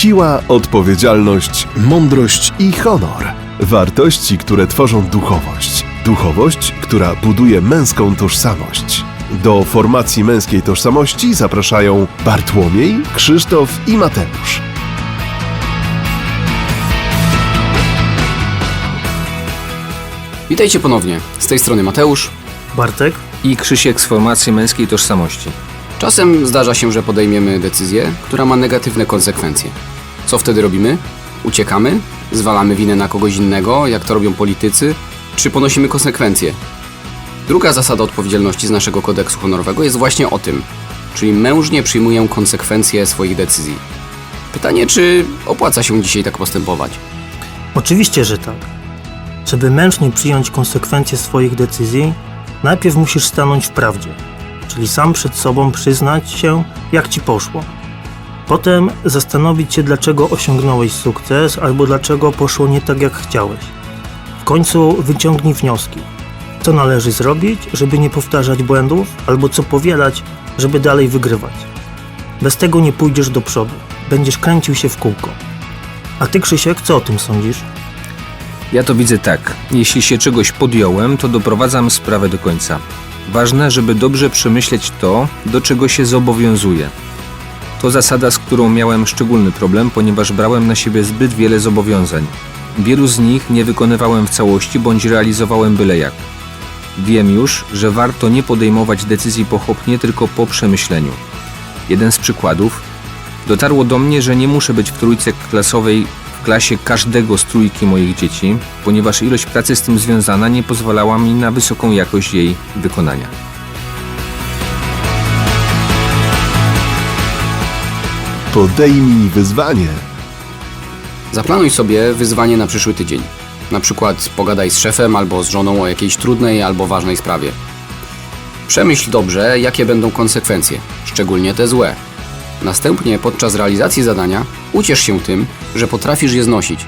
Siła, odpowiedzialność, mądrość i honor. Wartości, które tworzą duchowość. Duchowość, która buduje męską tożsamość. Do formacji męskiej tożsamości zapraszają Bartłomiej, Krzysztof i Mateusz. Witajcie ponownie. Z tej strony Mateusz. Bartek? i Krzysiek z formacji męskiej tożsamości. Czasem zdarza się, że podejmiemy decyzję, która ma negatywne konsekwencje. Co wtedy robimy? Uciekamy? Zwalamy winę na kogoś innego, jak to robią politycy? Czy ponosimy konsekwencje? Druga zasada odpowiedzialności z naszego kodeksu honorowego jest właśnie o tym, czyli mężnie przyjmuję konsekwencje swoich decyzji. Pytanie, czy opłaca się dzisiaj tak postępować? Oczywiście, że tak. Żeby mężnie przyjąć konsekwencje swoich decyzji, najpierw musisz stanąć w prawdzie, czyli sam przed sobą przyznać się, jak ci poszło. Potem zastanowić się, dlaczego osiągnąłeś sukces albo dlaczego poszło nie tak, jak chciałeś. W końcu wyciągnij wnioski. Co należy zrobić, żeby nie powtarzać błędów, albo co powielać, żeby dalej wygrywać. Bez tego nie pójdziesz do przodu. Będziesz kręcił się w kółko. A ty, Krzysiek, co o tym sądzisz? Ja to widzę tak. Jeśli się czegoś podjąłem, to doprowadzam sprawę do końca. Ważne, żeby dobrze przemyśleć to, do czego się zobowiązuję. To zasada, z którą miałem szczególny problem, ponieważ brałem na siebie zbyt wiele zobowiązań. Wielu z nich nie wykonywałem w całości bądź realizowałem byle jak. Wiem już, że warto nie podejmować decyzji pochopnie, tylko po przemyśleniu. Jeden z przykładów. Dotarło do mnie, że nie muszę być w trójce klasowej w klasie każdego z trójki moich dzieci, ponieważ ilość pracy z tym związana nie pozwalała mi na wysoką jakość jej wykonania. Podejmij wyzwanie. Zaplanuj sobie wyzwanie na przyszły tydzień. Na przykład pogadaj z szefem albo z żoną o jakiejś trudnej albo ważnej sprawie. Przemyśl dobrze, jakie będą konsekwencje, szczególnie te złe. Następnie podczas realizacji zadania uciesz się tym, że potrafisz je znosić.